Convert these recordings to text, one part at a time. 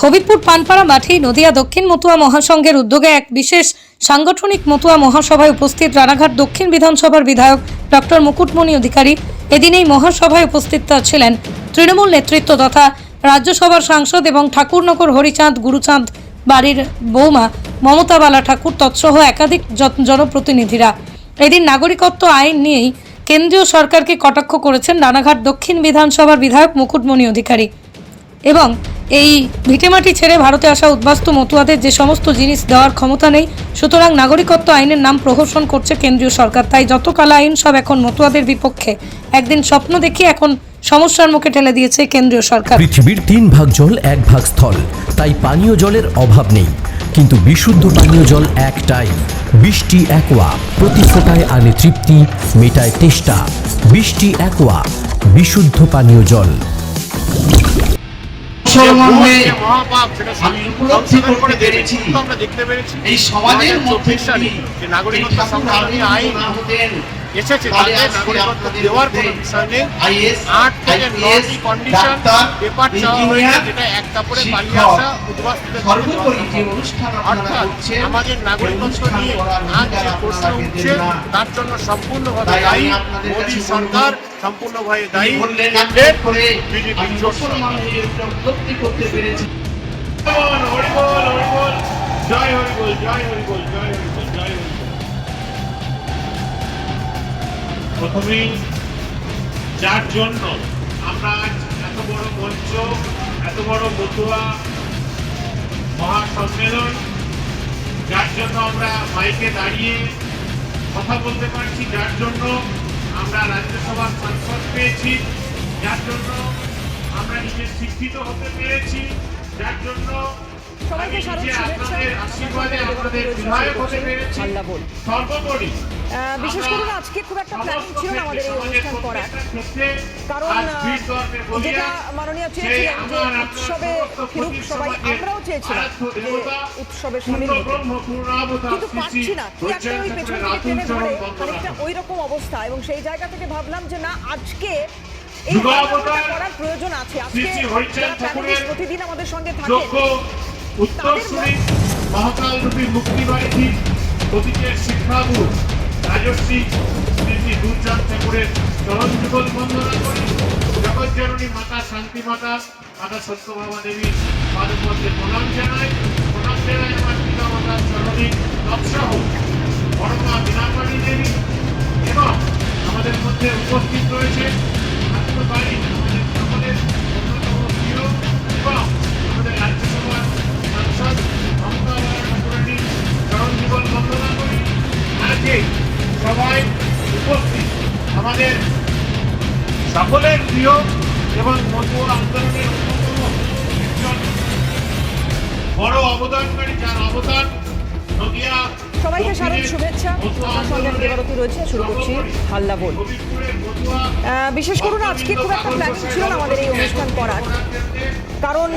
হবিবপুর পানপাড়া মাঠেই নদিয়া দক্ষিণ মতুয়া মহাসংঘের উদ্যোগে এক বিশেষ সাংগঠনিক মতুয়া মহাসভায় উপস্থিত রানাঘাট দক্ষিণ বিধানসভার বিধায়ক ডক্টর মুকুটমণি অধিকারী। এদিন এই মহাসভায় উপস্থিত ছিলেন তৃণমূল নেতৃত্ব তথা রাজ্যসভার সাংসদ এবং ঠাকুরনগর হরিচাঁদ গুরুচাঁদ বাড়ির বৌমা মমতা বালা ঠাকুর তৎসহ একাধিক জনপ্রতিনিধিরা। এদিন নাগরিকত্ব আইন নিয়েই কেন্দ্রীয় সরকারকে কটাক্ষ করেছেন রানাঘাট দক্ষিণ বিধানসভার বিধায়ক মুকুটমণি অধিকারী। এবং এই ভিটেমাটি ছেড়ে ভারতে আসা উদ্বাস্তু মতুয়াদের যে সমস্ত জিনিস দেওয়ার ক্ষমতা নেই, সুতরাং নাগরিকত্ব আইনের নাম প্রহসন করছে কেন্দ্রীয় সরকার। তাই যত কালা আইন সব এখন মতুয়াদের বিপক্ষে, একদিন স্বপ্ন দেখি এখন সমস্যার মুখে ঠেলে দিয়েছে কেন্দ্রীয় সরকার। পৃথিবীর তিন ভাগ জল, এক ভাগ স্থল। তাই পানীয় জলের অভাব নেই। কিন্তু বিশুদ্ধ পানীয় জল একটাই। বৃষ্টি একোয়া, প্রতি ফোটায় আনে তৃপ্তি, মেটায় তেষ্টা। বৃষ্টি একোয়া, বিশুদ্ধ পানীয় জল। মুসলমানদের যে আমি উপলব্ধি করতে পেরেছি। আমরা দেখতে পেরেছি। এই সমাজের মধ্যে নাগরিকত্ব সংশোধনী আইন না হতেন, এসেছে তাদের আপনাদের দেওয়ার কোনো বিষয় নেই। আট থেকে নটি কন্ডিশন পেপার চাওয়া হয়েছে যেটা এক কাপড়ে পালিয়ে আসা উদ্বাস্তুদের সর্বোপরি অনুষ্ঠান আপনারা অর্থাৎ করছেন আমাদের নাগরিকত্ব নিয়ে আজ যে প্রশ্ন উঠছে তার জন্য সম্পূর্ণভাবে দায়ী মোদী সরকার সম্পূর্ণভাবে দায়ী। কেন্দ্রের বিজেপি করতে পেরেছি। হরিবল। জয় হরিবল জয় হরিবল জয় হরিবল। প্রথমেই, যার জন্য আমরা আজ এত বড় মঞ্চ, এত বড় মতুয়া মহাসম্মেলন, যার জন্য আমরা মাইকে দাঁড়িয়ে কথা বলতে পারছি, যার জন্য আমরা রাজ্যসভার সাংসদ পেয়েছি, যার জন্য আমরা নিজে শিক্ষিত হতে পেরেছি, যার জন্য সবাইকে শুভেচ্ছা। সর্বোপরি বিশেষ করে আজকে খুব একটা প্ল্যানিং ছিল না আমাদের এই অনুষ্ঠান করার। কারণ যেটা মাননীয় চেয়েছিলেন যে উৎসবে ফিরুক সবাই আমরাও চেয়েছিলাম যে উৎসবে সামিল কিন্তু পাচ্ছি না। কি একটা ওই পেছন থেকে টেনে ধরে বন্দনা। ওই রকম অবস্থা। এবং সেই জায়গা থেকে ভাবলাম যে না আজকে এই করার প্রয়োজন আছে। আজকে প্রতিদিন আমাদের সঙ্গে থাকেন উত্তরসূরি মহাকাল রূপী মুক্তি বাড়িটি অতীতের শিক্ষাগুরু রাজশ্রী স্মৃতি শ্রী দুর্চাঁদ ঠাকুরের চরণ যুগল বন্দনা করে জগজ্জননী মাতা শান্তি মাতা মাতা সত্যভামা দেবী পাদপদ্মে প্রণাম জানায়। প্রণাম জানায় আমার পিতা মাতার চরণী। আমাদের সকলের প্রিয় এবং মতুয়া আন্দোলনের অন্যতম একজন বড় অবদানকারী যার অবদান নদিয়া সবাইকে দক্ষিণের শুভেচ্ছা। আমার সঙ্গে দেবারতী রয়েছে শুরু করছি হাল্লা বল বিশেষ করুন আজকে খুব একটা প্ল্যানিং ছিল না আমাদের এই অনুষ্ঠান করার। কারণ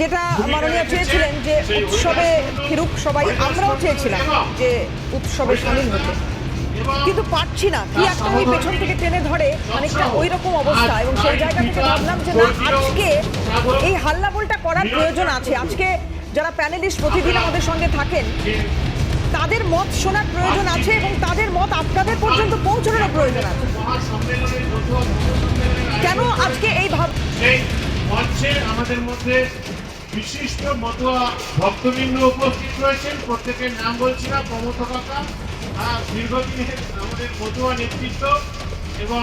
যেটা মাননীয় চেয়েছিলেন যে উৎসবে ফিরুক সবাই আমরাও চেয়েছিলাম যে উৎসবে সামিল হতে। কিন্তু পারছি না। কি একটা ওই পেছন থেকে টেনে ধরে খানিকটা ওই রকম অবস্থা। এবং সেই জায়গা থেকে ভাবলাম যে না, আজকে এই হাল্লা বলটা করার প্রয়োজন আছে। আজকে যারা প্যানেলিস্ট প্রতিদিন আমাদের সঙ্গে থাকেন, তাদের মত শোনার প্রয়োজন আছে এবং তাদের মত আপনাদের পর্যন্ত পৌঁছানোর প্রয়োজন আছে। কেন আজকে এই ভাব আমাদের মধ্যে বিশিষ্ট মতুয়া ভক্তবৃন্দ উপস্থিত রয়েছেন। প্রত্যেকের নাম বলছি না, প্রমথ কাকা। দীর্ঘদিনের আমাদের নেতৃত্ব এবং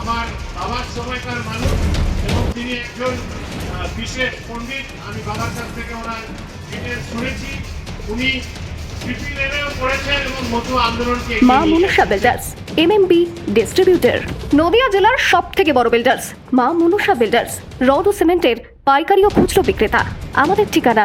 আমার বাবার সময়কার মানুষ এবং তিনি একজন বিশেষ পণ্ডিত। আমি বাবার কাছ থেকে ওনার ডিটেলস শুনেছি। উনি সিপি লেভেল করেছেন এবং মতুয়া আন্দোলনকে মা বিল্ডার্স এমএমবি ডিস্ট্রিবিউটর। নদিয়া জেলার সব থেকে বড় বিল্ডার্স মা মনুষা বিল্ডার্স রড ও সিমেন্টের পাইকারি ও খুচরো বিক্রেতা। আমাদের ঠিকানা